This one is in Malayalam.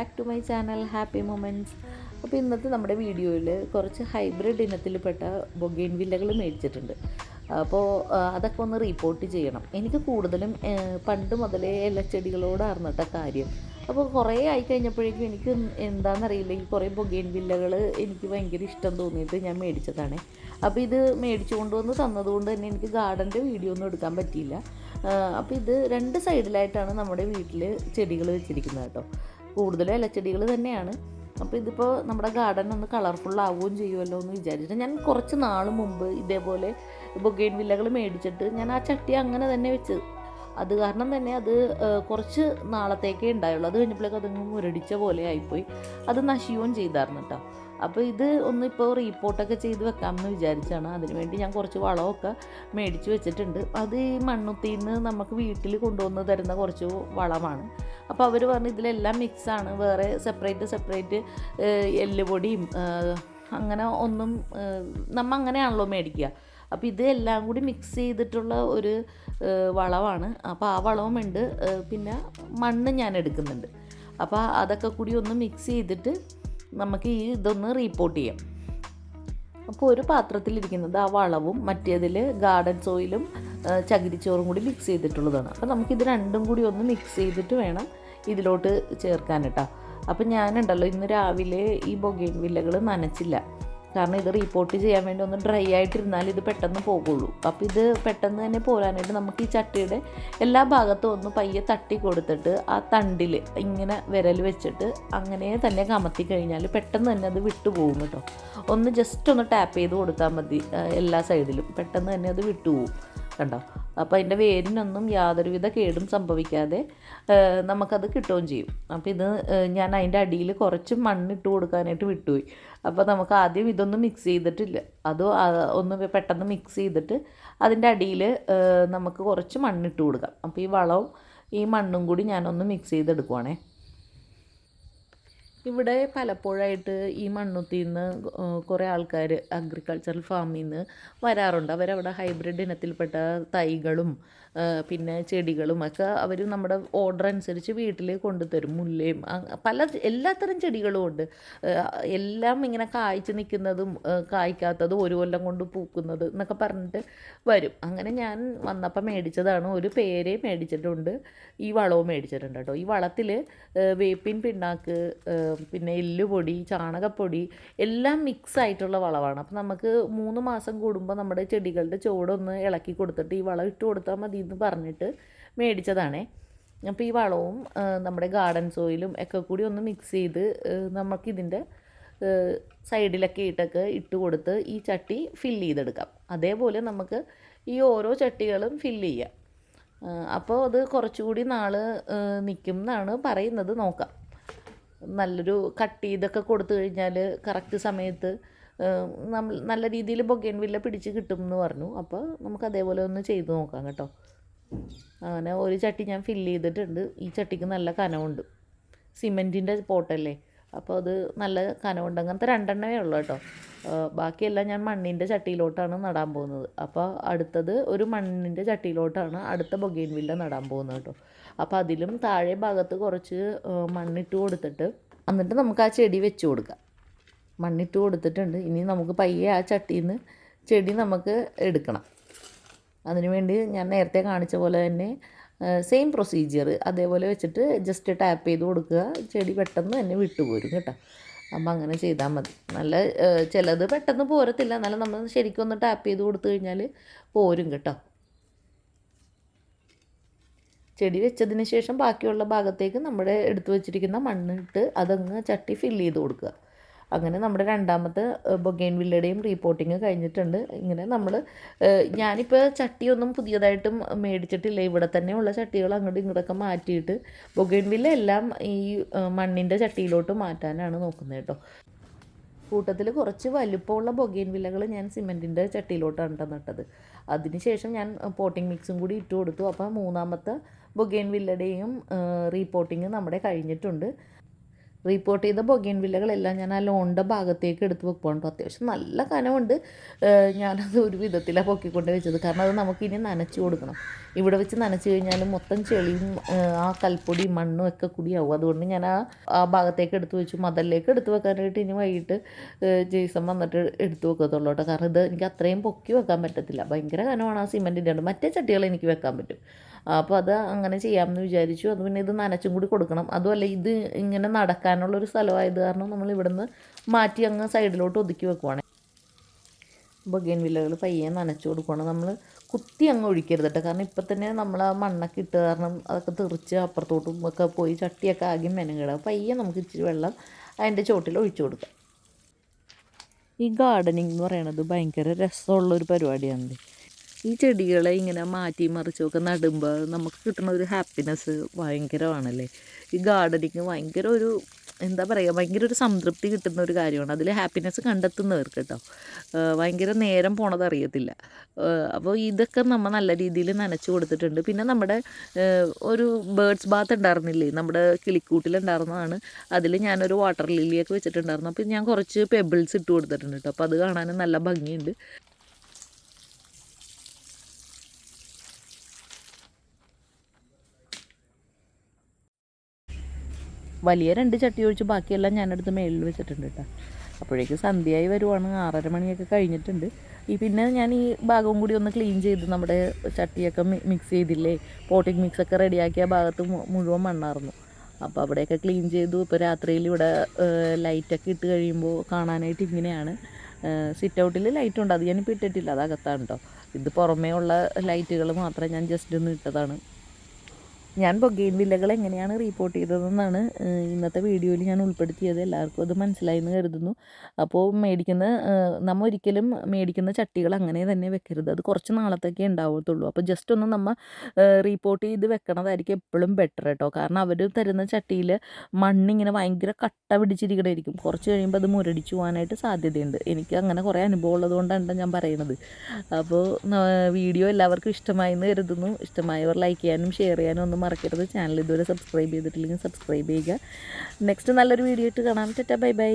Back to my channel happy moments അപ്പോൾ ഇന്നത്തെ നമ്മുടെ വീഡിയോയിൽ കുറച്ച് ഹൈബ്രിഡ് ഇനത്തിൽപ്പെട്ട ബൊഗെയിൻ വില്ലകൾ മേടിച്ചിട്ടുണ്ട്. അപ്പോൾ അതൊക്കെ ഒന്ന് റിപ്പോർട്ട് ചെയ്യണം. എനിക്ക് കൂടുതലും പണ്ട് മുതലേ ഇലച്ചെടികളോടായിരുന്നു കേട്ടോ കാര്യം. അപ്പോൾ കുറേ ആയി കഴിഞ്ഞപ്പോഴേക്കും എനിക്ക് എന്താണെന്നറിയില്ല ഈ കുറേ ബൊഗെയിൻ വില്ലകൾ എനിക്ക് ഭയങ്കര ഇഷ്ടം തോന്നിയിട്ട് ഞാൻ മേടിച്ചതാണ്. അപ്പോൾ ഇത് മേടിച്ചു കൊണ്ടുവന്ന് തന്നതുകൊണ്ട് തന്നെ എനിക്ക് ഗാർഡന്റെ വീഡിയോ ഒന്നും എടുക്കാൻ പറ്റിയില്ല. അപ്പോൾ ഇത് രണ്ട് സൈഡിലായിട്ടാണ് നമ്മുടെ വീട്ടിൽ ചെടികൾ വെച്ചിരിക്കുന്നത് കേട്ടോ. കൂടുതലും ഇലച്ചെടികൾ തന്നെയാണ്. അപ്പോൾ ഇതിപ്പോൾ നമ്മുടെ ഗാർഡൻ ഒന്ന് കളർഫുൾ ആവുകയും ചെയ്യുമല്ലോ എന്ന് വിചാരിച്ചിട്ട് ഞാൻ കുറച്ച് നാൾ മുമ്പ് ഇതേപോലെ ബൊഗൈൻ വില്ലകൾ മേടിച്ചിട്ട് ഞാൻ ആ ചട്ടി അങ്ങനെ തന്നെ വെച്ചത്. അത് കാരണം തന്നെ അത് കുറച്ച് നാളത്തേക്കേ ഉണ്ടായുള്ളൂ. അത് കഴിഞ്ഞപ്പോഴേക്കും അതങ്ങ് മുരടിച്ച പോലെ ആയിപ്പോയി. അത് നശിക്കുകയും ചെയ്തായിരുന്നു കേട്ടോ അപ്പോൾ ഇത് ഒന്ന് ഇപ്പോൾ റീപ്പോർട്ടൊക്കെ ചെയ്ത് വെക്കാമെന്ന് വിചാരിച്ചാണ്. അതിനുവേണ്ടി ഞാൻ കുറച്ച് വളമൊക്കെ മേടിച്ച് വെച്ചിട്ടുണ്ട്. അത് ഈ മണ്ണുത്തിൽ നിന്ന് നമുക്ക് വീട്ടിൽ കൊണ്ടുവന്ന് തരുന്ന കുറച്ച് വളമാണ്. അപ്പോൾ അവർ പറഞ്ഞു ഇതിലെല്ലാം മിക്സാണ് വേറെ സെപ്പറേറ്റ് സെപ്പറേറ്റ് എല്ലുപൊടിയും അങ്ങനെ ഒന്നും നമ്മൾ നമ്മ അങ്ങനെയാണല്ലോ മേടിക്കുക. അപ്പോൾ ഇതെല്ലാം കൂടി മിക്സ് ചെയ്തിട്ടുള്ള ഒരു വളമാണ് അപ്പോൾ ആ വളവും ഉണ്ട്. പിന്നെ മണ്ണ് ഞാൻ എടുക്കുന്നുണ്ട്. അപ്പോൾ അതൊക്കെ കൂടി ഒന്ന് മിക്സ് ചെയ്തിട്ട് നമുക്ക് ഈ ഇതൊന്ന് റീപ്പോർട്ട് ചെയ്യാം. അപ്പോൾ ഒരു പാത്രത്തിലിരിക്കുന്നത് ആ വളവും മറ്റേതിൽ ഗാർഡൻ സോയിലും ചകിരിച്ചോറും കൂടി മിക്സ് ചെയ്തിട്ടുള്ളതാണ്. അപ്പോൾ നമുക്കിത് രണ്ടും കൂടി ഒന്ന് മിക്സ് ചെയ്തിട്ട് വേണം ഇതിലോട്ട് ചേർക്കാൻ കേട്ടോ. അപ്പം ഞാനുണ്ടല്ലോ ഇന്ന് രാവിലെ ഈ ബൊഗേൻ വില്ലകൾ നനച്ചില്ല. കാരണം ഇത് റിപ്പോർട്ട് ചെയ്യാൻ വേണ്ടി ഒന്ന് ഡ്രൈ ആയിട്ടിരുന്നാൽ ഇത് പെട്ടെന്ന് പോകുള്ളൂ. അപ്പോൾ ഇത് പെട്ടെന്ന് തന്നെ പോരാനായിട്ട് നമുക്ക് ഈ ചട്ടിയുടെ എല്ലാ ഭാഗത്തും ഒന്ന് പയ്യെ തട്ടി കൊടുത്തിട്ട് ആ തണ്ടിൽ ഇങ്ങനെ വിരൽ വെച്ചിട്ട് അങ്ങനെ തന്നെ കമത്തി കഴിഞ്ഞാൽ പെട്ടെന്ന് തന്നെ അത് വിട്ടുപോകും കേട്ടോ. ഒന്ന് ജസ്റ്റ് ഒന്ന് ടാപ്പ് ചെയ്ത് കൊടുത്താൽ മതി എല്ലാ സൈഡിലും പെട്ടെന്ന് തന്നെ അത് വിട്ടുപോകും. കണ്ടോ? അപ്പോൾ അതിന്റെ വേരിനൊന്നും യാതൊരുവിധ കേടും സംഭവിക്കാതെ നമുക്കത് കിട്ടുകയും ചെയ്യും. അപ്പോൾ ഇത് ഞാൻ അതിന്റെ അടിയിൽ കുറച്ച് മണ്ണിട്ട് കൊടുക്കാനായിട്ട് വിട്ടുപോയി. അപ്പോൾ നമുക്ക് ആദ്യം ഇതൊന്നും മിക്സ് ചെയ്തിട്ടില്ല. അത് ഒന്ന് പെട്ടെന്ന് മിക്സ് ചെയ്തിട്ട് അതിന്റെ അടിയിൽ നമുക്ക് കുറച്ച് മണ്ണിട്ട് കൊടുക്കാം. അപ്പോൾ ഈ വളവും ഈ മണ്ണും കൂടി ഞാനൊന്ന് മിക്സ് ചെയ്തെടുക്കുവാണേ. ഇവിടെ പലപ്പോഴായിട്ട് ഈ മണ്ണുത്തിൽ നിന്ന് കുറേ ആൾക്കാർ അഗ്രികൾച്ചറൽ ഫാമിൽ നിന്ന് വരാറുണ്ട്. അവരവിടെ ഹൈബ്രിഡ് ഇനത്തിൽപ്പെട്ട തൈകളും പിന്നെ ചെടികളും ഒക്കെ അവർ നമ്മുടെ ഓർഡർ അനുസരിച്ച് വീട്ടിൽ കൊണ്ടുതരും മുല്ലയും പല എല്ലാത്തരം ചെടികളും ഉണ്ട്. എല്ലാം ഇങ്ങനെ കായ്ച്ച് നിൽക്കുന്നതും കായ്ക്കാത്തതും ഒരു കൊല്ലം കൊണ്ട് പൂക്കുന്നത് എന്നൊക്കെ പറഞ്ഞിട്ട് വരും. അങ്ങനെ ഞാൻ വന്നപ്പോൾ മേടിച്ചതാണ് ഒരു പേരെ മേടിച്ചിട്ടുണ്ട് ഈ വളവും മേടിച്ചിട്ടുണ്ട് കേട്ടോ. ഈ വളത്തിൽ വേപ്പിൻ പിണ്ണാക്ക് പിന്നെ എല്ലുപൊടി ചാണകപ്പൊടി എല്ലാം മിക്സ് ആയിട്ടുള്ള വളമാണ് അപ്പോൾ നമുക്ക് മൂന്ന് മാസം കൂടുമ്പോൾ നമ്മുടെ ചെടികളുടെ ചുവടൊന്ന് ഇളക്കി കൊടുത്തിട്ട് ഈ വളം ഇട്ട് കൊടുത്താൽ മതി എന്ന് പറഞ്ഞിട്ട് മേടിച്ചതാണേ. അപ്പോൾ ഈ വളവും നമ്മുടെ ഗാർഡൻ സോയിലും ഒക്കെ കൂടി ഒന്ന് മിക്സ് ചെയ്ത് നമുക്കിതിന്റെ സൈഡിലൊക്കെ ഇട്ടൊക്കെ ഇട്ട് കൊടുത്ത് ഈ ചട്ടി ഫില്ല് ചെയ്തെടുക്കാം. അതേപോലെ നമുക്ക് ഈ ഓരോ ചട്ടികളും ഫില്ല് ചെയ്യാം. അപ്പോൾ അത് കുറച്ചുകൂടി നാൾ നിൽക്കും എന്നാണ് പറയുന്നത്. നോക്കാം. നല്ലൊരു കട്ട് ചെയ്തൊക്കെ കൊടുത്തു കഴിഞ്ഞാൽ കറക്റ്റ് സമയത്ത് നല്ല രീതിയിൽ ബൊഗേൻ വില്ല പിടിച്ച് കിട്ടും എന്ന് പറഞ്ഞു. അപ്പോൾ നമുക്ക് അതേപോലെ ഒന്ന് ചെയ്ത് നോക്കാം കേട്ടോ. അങ്ങനെ ഒരു ചട്ടി ഞാൻ ഫില്ല് ചെയ്തിട്ടുണ്ട്. ഈ ചട്ടിക്ക് നല്ല കനമുണ്ട് സിമെന്റിന്റെ പോട്ടല്ലേ? അപ്പോൾ അത് നല്ല കനമുണ്ട് അങ്ങനത്തെ രണ്ടെണ്ണമേ ഉള്ളൂ കേട്ടോ. ബാക്കിയെല്ലാം ഞാൻ മണ്ണിന്റെ ചട്ടിയിലോട്ടാണ് നടാൻ പോകുന്നത്. അപ്പോൾ അടുത്തത് ഒരു മണ്ണിന്റെ ചട്ടിയിലോട്ടാണ് അടുത്ത ബൊഗേൻ വില്ല നടാൻ പോകുന്നത് കേട്ടോ. അപ്പോൾ അതിലും താഴെ ഭാഗത്ത് കുറച്ച് മണ്ണിട്ട് കൊടുത്തിട്ട് എന്നിട്ട് നമുക്ക് ആ ചെടി വെച്ച് കൊടുക്കാം. മണ്ണിട്ട് കൊടുത്തിട്ടുണ്ട്. ഇനി നമുക്ക് പയ്യെ ആ ചട്ടിയിൽ നിന്ന് ചെടി നമുക്ക് എടുക്കണം. അതിനുവേണ്ടി ഞാൻ നേരത്തെ കാണിച്ച പോലെ തന്നെ സെയിം പ്രൊസീജിയർ അതേപോലെ വെച്ചിട്ട് ജസ്റ്റ് ടാപ്പ് ചെയ്ത് കൊടുക്കുക. ചെടി പെട്ടെന്ന് തന്നെ വിട്ടുപോരും കേട്ടോ. അപ്പം അങ്ങനെ ചെയ്താൽ മതി. നല്ല ചിലത് പെട്ടെന്ന് പോരത്തില്ല. എന്നാലും നമ്മൾ ശരിക്കും ഒന്ന് ടാപ്പ് ചെയ്ത് കൊടുത്തു കഴിഞ്ഞാൽ പോരും കേട്ടോ. ചെടി വെച്ചതിന് ശേഷം ബാക്കിയുള്ള ഭാഗത്തേക്ക് നമ്മുടെ എടുത്തു വെച്ചിരിക്കുന്ന മണ്ണിട്ട് അതങ്ങ് ചട്ടി ഫില്ല് ചെയ്ത് കൊടുക്കുക. അങ്ങനെ നമ്മുടെ രണ്ടാമത്തെ ബൊഗൈൻ വില്ലയുടെയും റീപ്പോർട്ടിങ് കഴിഞ്ഞിട്ടുണ്ട്. ഇങ്ങനെ നമ്മൾ ഞാനിപ്പോൾ ചട്ടിയൊന്നും പുതിയതായിട്ടും മേടിച്ചിട്ടില്ല. ഇവിടെ തന്നെയുള്ള ചട്ടികൾ അങ്ങോട്ടും ഇങ്ങോട്ടൊക്കെ മാറ്റിയിട്ട് ബൊഗൈൻ വില്ല എല്ലാം ഈ മണ്ണിന്റെ ചട്ടിയിലോട്ട് മാറ്റാനാണ് നോക്കുന്നത് കേട്ടോ. കൂട്ടത്തിൽ കുറച്ച് വലുപ്പമുള്ള ബൊഗൈൻ വില്ലകൾ ഞാൻ സിമെന്റിന്റെ ചട്ടിയിലോട്ടാണ് നട്ടത്. അതിനുശേഷം ഞാൻ പോട്ടിംഗ് മിക്സും കൂടി ഇട്ട് കൊടുത്തു. അപ്പോൾ മൂന്നാമത്തെ ബൊഗൈൻ വില്ലയുടെയും റീപോട്ടിങ് നമ്മുടെ കഴിഞ്ഞിട്ടുണ്ട്. റിപ്പോർട്ട് ചെയ്ത ബൊഗൈൻ വില്ലകളെല്ലാം ഞാൻ ആ ലോണിന്റെ ഭാഗത്തേക്ക് എടുത്ത് വെക്കുന്നുണ്ട് അത്യാവശ്യം നല്ല കനമുണ്ട് ഞാനത് ഒരു വിധത്തിലാണ് പൊക്കിക്കൊണ്ട് വെച്ചത്. കാരണം അത് നമുക്ക് ഇനി നനച്ച് കൊടുക്കണം. ഇവിടെ വെച്ച് നനച്ച് കഴിഞ്ഞാൽ മൊത്തം ചെളിയും ആ കൽപ്പൊടിയും മണ്ണും ഒക്കെ കൂടിയാവും അതുകൊണ്ട് ഞാൻ ആ ആ ഭാഗത്തേക്ക് എടുത്ത് വെച്ചു. മതലിലേക്ക് എടുത്ത് വെക്കാനായിട്ട് ഇനി വൈകിട്ട് ജെയ്സൺ വന്നിട്ട് എടുത്ത് വെക്കത്തുള്ളൂ കേട്ടോ. കാരണം ഇത് എനിക്ക് അത്രയും പൊക്കി വെക്കാൻ പറ്റത്തില്ല. ഭയങ്കര കനമാണ് ആ സിമെന്റിന്റെ. മറ്റേ ചട്ടികൾ എനിക്ക് വെക്കാൻ പറ്റും. അപ്പോൾ അത് അങ്ങനെ ചെയ്യാമെന്ന് വിചാരിച്ചു. അത് പിന്നെ ഇത് നനച്ചും കൂടി കൊടുക്കണം. അതുമല്ല ഇത് ഇങ്ങനെ നടക്കാനുള്ളൊരു സ്ഥലമായത് കാരണം നമ്മൾ ഇവിടുന്ന് മാറ്റി അങ്ങ് സൈഡിലോട്ട് ഒതുക്കി വെക്കുവാണ്. ബൊഗേൻ വില്ലകൾ പയ്യെ നനച്ചു കൊടുക്കുവാണ്. നമ്മൾ കുത്തി അങ്ങ് ഒഴിക്കരുത് കേട്ടോ. കാരണം ഇപ്പം തന്നെ നമ്മൾ ആ മണ്ണൊക്കെ ഇട്ട് കാരണം അതൊക്കെ തെറിച്ച് അപ്പുറത്തോട്ടും ഒക്കെ പോയി ചട്ടിയൊക്കെ ആകെ മെനങ്ങിടാം. പയ്യെ നമുക്ക് ഇച്ചിരി വെള്ളം അതിന്റെ ചോട്ടിൽ ഒഴിച്ചു കൊടുക്കാം. ഈ ഗാർഡനിങ് എന്ന് പറയണത് ഭയങ്കര രസമുള്ളൊരു പരിപാടിയാണ് ഈ ചെടികളെ ഇങ്ങനെ മാറ്റി മറിച്ചൊക്കെ നടുമ്പോൾ നമുക്ക് കിട്ടുന്ന ഒരു ഹാപ്പിനെസ് ഭയങ്കരമാണല്ലേ? ഈ ഗാർഡനിങ് ഭയങ്കര ഒരു എന്താ പറയുക ഭയങ്കര ഒരു സംതൃപ്തി കിട്ടുന്ന ഒരു കാര്യമാണ്. അതിൽ ഹാപ്പിനെസ് കണ്ടെത്തുന്നവർക്ക് കേട്ടോ. ഭയങ്കര നേരം പോണത് അറിയത്തില്ല. അപ്പോൾ ഇതൊക്കെ നമ്മൾ നല്ല രീതിയിൽ നനച്ചു കൊടുത്തിട്ടുണ്ട്. പിന്നെ നമ്മുടെ ഒരു ബേർഡ്സ് ബാത്ത് ഉണ്ടായിരുന്നില്ലേ? നമ്മുടെ കിളിക്കൂട്ടിലുണ്ടായിരുന്നതാണ് അതിൽ ഞാനൊരു വാട്ടർ ലില്ലിയൊക്കെ വെച്ചിട്ടുണ്ടായിരുന്നു. അപ്പോൾ ഞാൻ കുറച്ച് പെബിൾസ് ഇട്ട് കൊടുത്തിട്ടുണ്ട് കേട്ടോ. അപ്പോൾ അത് കാണാനും നല്ല ഭംഗിയുണ്ട്. വലിയ രണ്ട് ചട്ടി ഒഴിച്ച് ബാക്കിയെല്ലാം ഞാനെടുത്ത് മേളിൽ വെച്ചിട്ടുണ്ട് കേട്ടോ. അപ്പോഴേക്കും സന്ധ്യയായി വരുവാണ്. ആറര മണിയൊക്കെ കഴിഞ്ഞിട്ടുണ്ട്. ഈ പിന്നെ ഞാൻ ഈ ഭാഗവും കൂടി ഒന്ന് ക്ലീൻ ചെയ്ത് നമ്മുടെ ചട്ടിയൊക്കെ മിക്സ് ചെയ്തില്ലേ? പോട്ടിംഗ് മിക്സൊക്കെ റെഡിയാക്കിയ ഭാഗത്ത് മുഴുവൻ മണ്ണായിരുന്നു അപ്പോൾ അവിടെയൊക്കെ ക്ലീൻ ചെയ്തു. ഇപ്പോൾ രാത്രിയിൽ ഇവിടെ ലൈറ്റൊക്കെ ഇട്ട് കഴിയുമ്പോൾ കാണാനായിട്ട് ഇങ്ങനെയാണ്. സിറ്റ് ഔട്ടിൽ ലൈറ്റ് ഉണ്ട്. അത് ഞാനിപ്പോൾ ഇട്ടിട്ടില്ല. അത് അകത്താണ് കേട്ടോ ഇത് പുറമേ ഉള്ള ലൈറ്റുകൾ മാത്രമേ ഞാൻ ജസ്റ്റ് ഒന്ന് ഇട്ടതാണ്. ഞാൻ ബൊഗെയിൻ വില്ലകൾ എങ്ങനെയാണ് റിപ്പോർട്ട് ചെയ്തതെന്നാണ് ഇന്നത്തെ വീഡിയോയിൽ ഞാൻ ഉൾപ്പെടുത്തിയത്. എല്ലാവർക്കും അത് മനസ്സിലായി എന്ന് കരുതുന്നു. അപ്പോൾ മേടിക്കുന്ന നമ്മൾ നമ്മ ഒരിക്കലും മേടിക്കുന്ന ചട്ടികൾ അങ്ങനെ തന്നെ വെക്കരുത്. അത് കുറച്ച് നാളത്തേക്കേ ഉണ്ടാവത്തുള്ളൂ. അപ്പോൾ ജസ്റ്റ് ഒന്ന് നമ്മൾ റീപ്പോർട്ട് ചെയ്ത് വെക്കണതായിരിക്കും എപ്പോഴും ബെറ്റർ കേട്ടോ. കാരണം അവർ തരുന്ന ചട്ടിയിൽ മണ്ണിങ്ങനെ ഭയങ്കര കട്ട പിടിച്ചിരിക്കണമായിരിക്കും കുറച്ച് കഴിയുമ്പോൾ അത് മുരടിച്ചു പോകാനായിട്ട് സാധ്യതയുണ്ട്. എനിക്ക് അങ്ങനെ കുറേ അനുഭവം ഉള്ളതുകൊണ്ടാണ് ഞാൻ പറയുന്നത്. അപ്പോൾ വീഡിയോ എല്ലാവർക്കും ഇഷ്ടമായി എന്ന് കരുതുന്നു. ഇഷ്ടമായവർ ലൈക്ക് ചെയ്യാനും ഷെയർ ചെയ്യാനും ഒന്നും മറക്കരുത്. ചാനൽ ഇതുവരെ സബ്സ്ക്രൈബ് ചെയ്തിട്ടില്ലെങ്കിൽ സബ്സ്ക്രൈബ് ചെയ്യുക. നെക്സ്റ്റ് നല്ലൊരു വീഡിയോ ഇട്ട് കാണാം. ചേട്ടാ ബൈ ബൈ